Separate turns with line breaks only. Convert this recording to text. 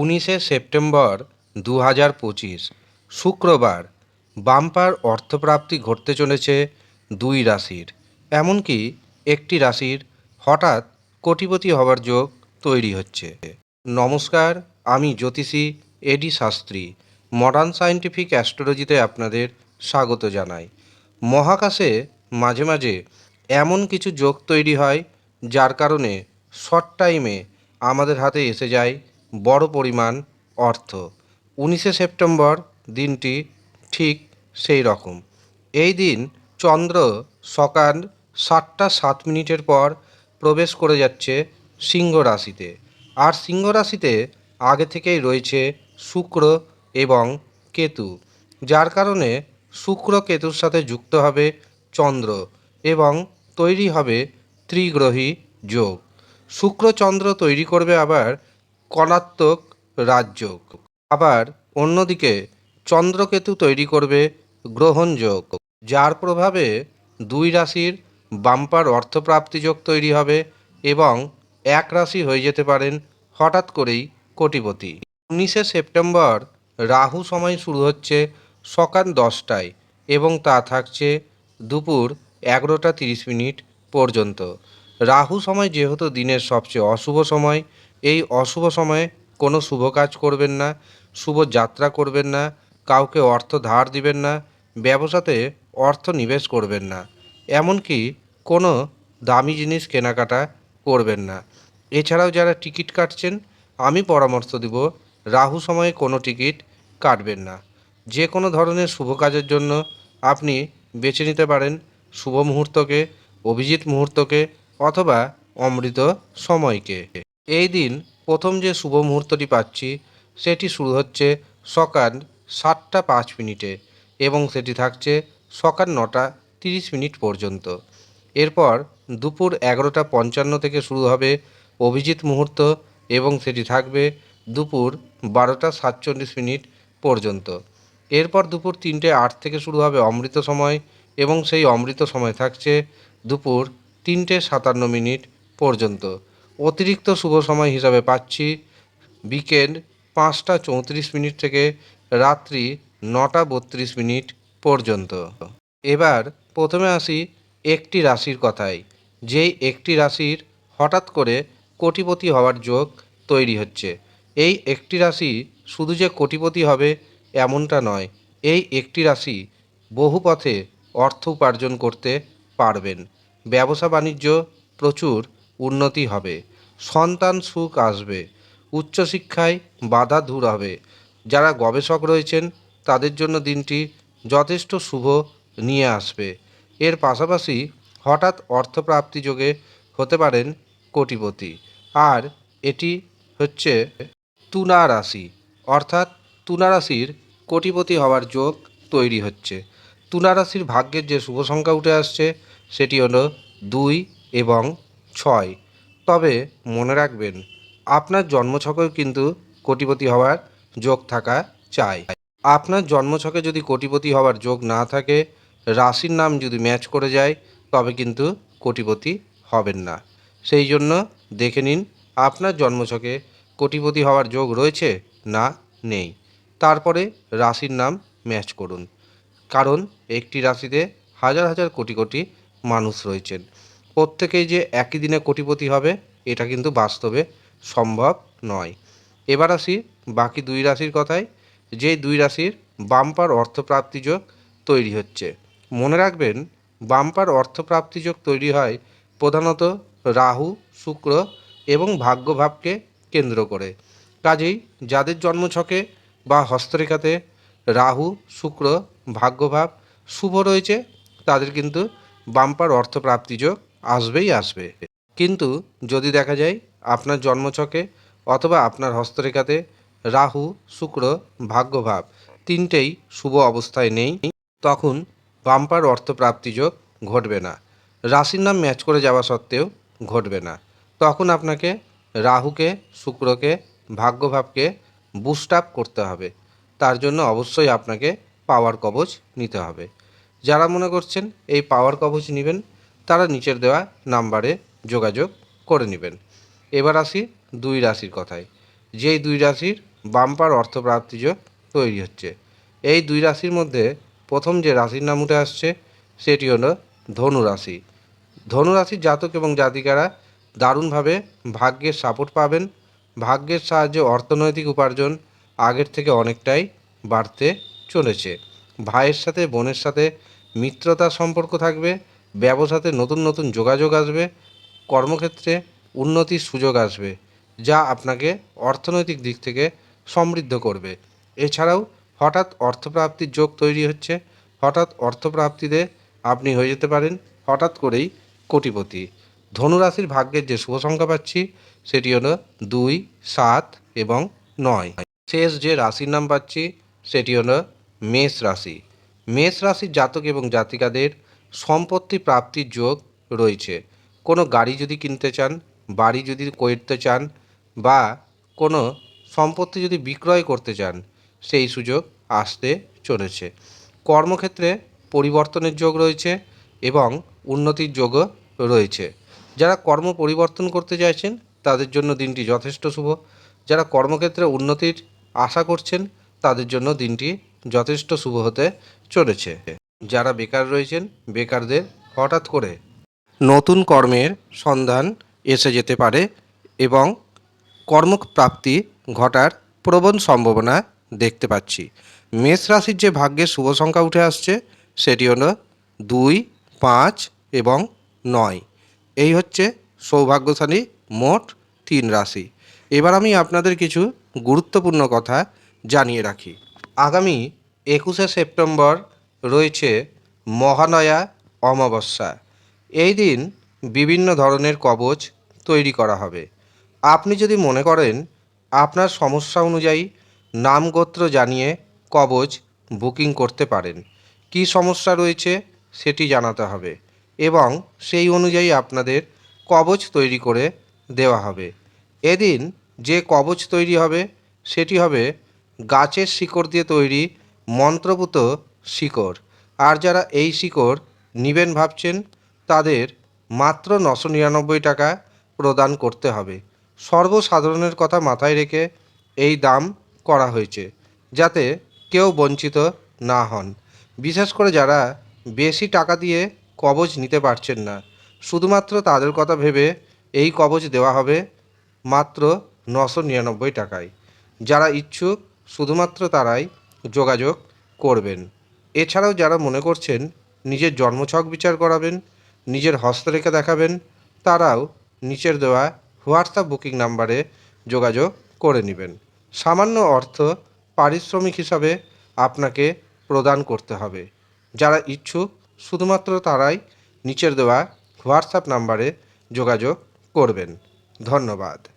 উনিশে সেপ্টেম্বর দু হাজার পঁচিশ, শুক্রবার বাম্পার অর্থপ্রাপ্তি ঘটতে চলেছে দুই রাশির। এমনকি একটি রাশির হঠাৎ কোটিপতি হওয়ার যোগ তৈরি হচ্ছে। নমস্কার, আমি জ্যোতিষী A D Shastri modern scientific অ্যাস্ট্রোলজিতে আপনাদের স্বাগত জানাই। মহাকাশে মাঝে মাঝে এমন কিছু যোগ তৈরি হয়, যার কারণে শর্ট টাইমে আমাদের হাতে এসে যায় বড় পরিমাণ অর্থ। উনিশে সেপ্টেম্বর দিনটি ঠিক সেই রকম। এই দিন চন্দ্র সকাল সাতটা সাত মিনিটের পর প্রবেশ করে যাচ্ছে সিংহ রাশিতে। আর সিংহ রাশিতে আগে থেকেই রয়েছে শুক্র এবং কেতু। যার কারণে শুক্র কেতুর সাথে যুক্ত হবে চন্দ্র এবং তৈরি হবে ত্রিগ্রহী যোগ। শুক্র চন্দ্র তৈরি করবে আবার কণাত্মক রাজযোগ। আবার অন্যদিকে চন্দ্রকেতু তৈরি করবে গ্রহণযোগ, যার প্রভাবে দুই রাশির বাম্পার অর্থপ্রাপ্তি যোগ তৈরি হবে এবং এক রাশি হয়ে যেতে পারেন হঠাৎ করেই কোটিপতি। উনিশে সেপ্টেম্বর রাহু সময় শুরু হচ্ছে সকাল দশটায় এবং তা থাকছে দুপুর এগারোটা তিরিশ মিনিট পর্যন্ত। রাহু সময় যেহেতু দিনের সবচেয়ে অশুভ সময় এই অশুভ সময়ে কোনো শুভ কাজ করবেন না, শুভ যাত্রা করবেন না, কাউকে অর্থ ধার দিবেন না, ব্যবসাতে অর্থ নিবেশ করবেন না, এমনকি কোনো দামি জিনিস কেনাকাটা করবেন না। এছাড়াও যারা টিকিট কাটছেন, আমি পরামর্শ দিব, রাহু সময়ে কোনো টিকিট কাটবেন না। যে কোনো ধরনের শুভ কাজের জন্য আপনি বেছে নিতে পারেন শুভ মুহূর্তকে, অভিজিৎ মুহূর্তকে অথবা অমৃত সময়কে। এই দিন প্রথম যে শুভ মুহূর্তটি পাচ্ছি, সেটি শুরু হচ্ছে সকাল সাতটা পাঁচ মিনিটে এবং সেটি থাকছে সকাল নটা তিরিশ মিনিট পর্যন্ত। এরপর দুপুর এগারোটা পঞ্চান্ন থেকে শুরু হবে অভিজিৎ মুহূর্ত এবং সেটি থাকবে দুপুর বারোটা সাতচল্লিশ মিনিট পর্যন্ত। এরপর দুপুর তিনটে আট থেকে শুরু হবে অমৃত সময় এবং সেই অমৃত সময় থাকছে দুপুর তিনটে সাতান্ন মিনিট পর্যন্ত। অতিরিক্ত শুভ সময় হিসাবে পাচ্ছি বিকেল পাঁচটা চৌত্রিশ মিনিট থেকে রাত্রি নটা বত্রিশ মিনিট পর্যন্ত। এবার প্রথমে আসি একটি রাশির কথায়, যেই একটি রাশির হঠাৎ করে কোটিপতি হওয়ার যোগ তৈরি হচ্ছে। এই একটি রাশি শুধু যে কোটিপতি হবে এমনটা নয়, এই একটি রাশি বহু পথে অর্থ উপার্জন করতে পারবেন। ব্যবসা বাণিজ্য প্রচুর উন্নতি হবে। সন্তান সুখ আসবে। উচ্চশিক্ষায় বাধা দূর হবে। যারা গবেষক রয়েছেন, তাদের জন্য দিনটি যথেষ্ট শুভ নিয়ে আসবে। এর পাশাপাশি হঠাৎ অর্থপ্রাপ্তি যোগে হতে পারেন কোটিপতি। আর এটি হচ্ছে তুলা রাশি। অর্থাৎ তুলা রাশির কোটিপতি হওয়ার যোগ তৈরি হচ্ছে। তুলা রাশির ভাগ্যের যে শুভ সংখ্যা উঠে আসছে, সেটি হলো দুই এবং ছয়। তবে মনে রাখবেন, আপনার জন্মছকেও কিন্তু কোটিপতি হওয়ার যোগ থাকা চাই। আপনার জন্মছকে যদি কোটিপতি হওয়ার যোগ না থাকে, রাশির নাম যদি ম্যাচ করে যায়, তবে কিন্তু কোটিপতি হবেন না। সেই জন্য দেখে নিন, আপনার জন্মছকে কোটিপতি হওয়ার যোগ রয়েছে না নেই। তারপরে রাশির নাম ম্যাচ করুন। কারণ একটি রাশিতে হাজার হাজার কোটি কোটি মানুষ রয়েছেন। প্রত্যেকেই যে একই দিনে কোটিপতি হবে, এটা কিন্তু বাস্তবে সম্ভব নয়। এবার আসি বাকি দুই রাশির কথায়। যেই দুই রাশির বাম্পার অর্থপ্রাপ্তি যোগ তৈরি হচ্ছে। মনে রাখবেন, বাম্পার অর্থপ্রাপ্তি যোগ তৈরি হয় প্রধানত রাহু, শুক্র এবং ভাগ্যভাবকে কেন্দ্র করে। কাজেই যাদের জন্মছকে বা হস্তরেখাতে রাহু, শুক্র, ভাগ্যভাব শুভ রয়েছে, তাদের কিন্তু বাম্পার অর্থপ্রাপ্তি যোগ আসবেই আসবে। কিন্তু যদি দেখা যায় আপনার জন্মছকে অথবা আপনার হস্তরেখাতে রাহু, শুক্র, ভাগ্যভাব তিনটেই শুভ অবস্থায় নেই, তখন বাম্পার অর্থপ্রাপ্তি যোগ ঘটবে না। রাশির নাম ম্যাচ করে যাওয়া সত্ত্বেও ঘটবে না। তখন আপনাকে রাহুকে, শুক্রকে, ভাগ্যভাবকে বুস্ট আপ করতে হবে। তার জন্য অবশ্যই আপনাকে পাওয়ার কবচ নিতে হবে। যারা মনে করছেন এই পাওয়ার কবচ নেবেন তারা নিচের দেওয়া নাম্বারে যোগাযোগ করে নেবেন। এবার আসি দুই রাশির কথায়। যেই দুই রাশির বাম্পার অর্থপ্রাপ্তি যোগ তৈরি হচ্ছে। এই দুই রাশির মধ্যে প্রথম যে রাশির নাম উঠে আসছে, সেটি হলো ধনু রাশি। ধনু রাশির জাতক এবং জাতিকারা দারুণভাবে ভাগ্যের সাপোর্ট পাবেন। ভাগ্যের সাহায্যে অর্থনৈতিক উপার্জন আগের থেকে অনেকটাই বাড়তে চলেছে। ভাইয়ের সাথে, বোনের সাথে মিত্রতার সম্পর্ক থাকবে। ব্যবসাতে নতুন নতুন যোগাযোগ আসবে, কর্মক্ষেত্রে উন্নতির সুযোগ আসবে, যা আপনাকে অর্থনৈতিক দিক থেকে সমৃদ্ধ করবে। এছাড়াও হঠাৎ অর্থপ্রাপ্তির যোগ তৈরি হচ্ছে, হঠাৎ অর্থপ্রাপ্তিতে আপনি হয়ে যেতে পারেন, হঠাৎ করেই কোটিপতি। ধনুরাশির ভাগ্যের যে শুভ সংখ্যা পাচ্ছি, সেটি হলো দুই, সাত এবং নয়। শেষ যে রাশির নাম পাচ্ছি, সেটি হলো মেষ রাশি। মেষ রাশির জাতক এবং জাতিকাদের সম্পত্তি প্রাপ্তির যোগ রয়েছে। কোনো গাড়ি যদি কিনতে চান, বাড়ি যদি করতে চান বা কোনো সম্পত্তি যদি বিক্রয় করতে চান, সেই সুযোগ আসতে চলেছে। কর্মক্ষেত্রে পরিবর্তনের যোগ রয়েছে এবং উন্নতির যোগও রয়েছে। যারা কর্ম পরিবর্তন করতে চাইছেন, তাদের জন্য দিনটি যথেষ্ট শুভ। যারা কর্মক্ষেত্রে উন্নতির আশা করছেন, তাদের জন্য দিনটি যথেষ্ট শুভ হতে চলেছে। যারা বেকার রয়েছেন, বেকারদের হঠাৎ করে নতুন কর্মের সন্ধান এসে যেতে পারে এবং কর্মপ্রাপ্তি ঘটার প্রবণ সম্ভাবনা দেখতে পাচ্ছি। মেষ রাশির যে ভাগ্যের শুভ সংখ্যা উঠে আসছে, সেটি হলো দুই, পাঁচ এবং নয়। এই হচ্ছে সৌভাগ্যশালী মোট তিন রাশি। এবার আমি আপনাদের কিছু গুরুত্বপূর্ণ কথা জানিয়ে রাখি। আগামী একুশে সেপ্টেম্বর রয়েছে মহানয়া, অমাবস্যা। এই দিন বিভিন্ন ধরনের কবচ তৈরি করা হবে। আপনি যদি মনে করেন, আপনার সমস্যা অনুযায়ী নাম গোত্র জানিয়ে কবচ বুকিং করতে পারেন। কী সমস্যা রয়েছে সেটি জানাতে হবে এবং সেই অনুযায়ী আপনাদের কবচ তৈরি করে দেওয়া হবে। এদিন যে কবচ তৈরি হবে, সেটি হবে গাছের শিকড় দিয়ে তৈরি মন্ত্রপুত শিকড়। আর যারা এই শিকড় নিবেন ভাবছেন, তাদের মাত্র নশো নিরানব্বই টাকা প্রদান করতে হবে। সর্বসাধারণের কথা মাথায় রেখে এই দাম করা হয়েছে, যাতে কেউ বঞ্চিত না হন। বিশেষ করে যারা বেশি টাকা দিয়ে কবচ নিতে পারছেন না, শুধুমাত্র তাদের কথা ভেবে এই কবচ দেওয়া হবে মাত্র নশো নিরানব্বই টাকায়। যারা ইচ্ছুক, শুধুমাত্র তারাই যোগাযোগ করবেন। এছাড়াও যারা মনে করছেন নিজের জন্মছক বিচার করাবেন, নিজের হস্তরেখা দেখাবেন, তারাও নিচের দেওয়া হোয়াটসঅ্যাপ বুকিং নাম্বারে যোগাযোগ করে নেবেন। সামান্য অর্থ পারিশ্রমিক হিসাবে আপনাকে প্রদান করতে হবে। যারা ইচ্ছুক, শুধুমাত্র তারাই নিচের দেওয়া হোয়াটসঅ্যাপ নাম্বারে যোগাযোগ করবেন। ধন্যবাদ।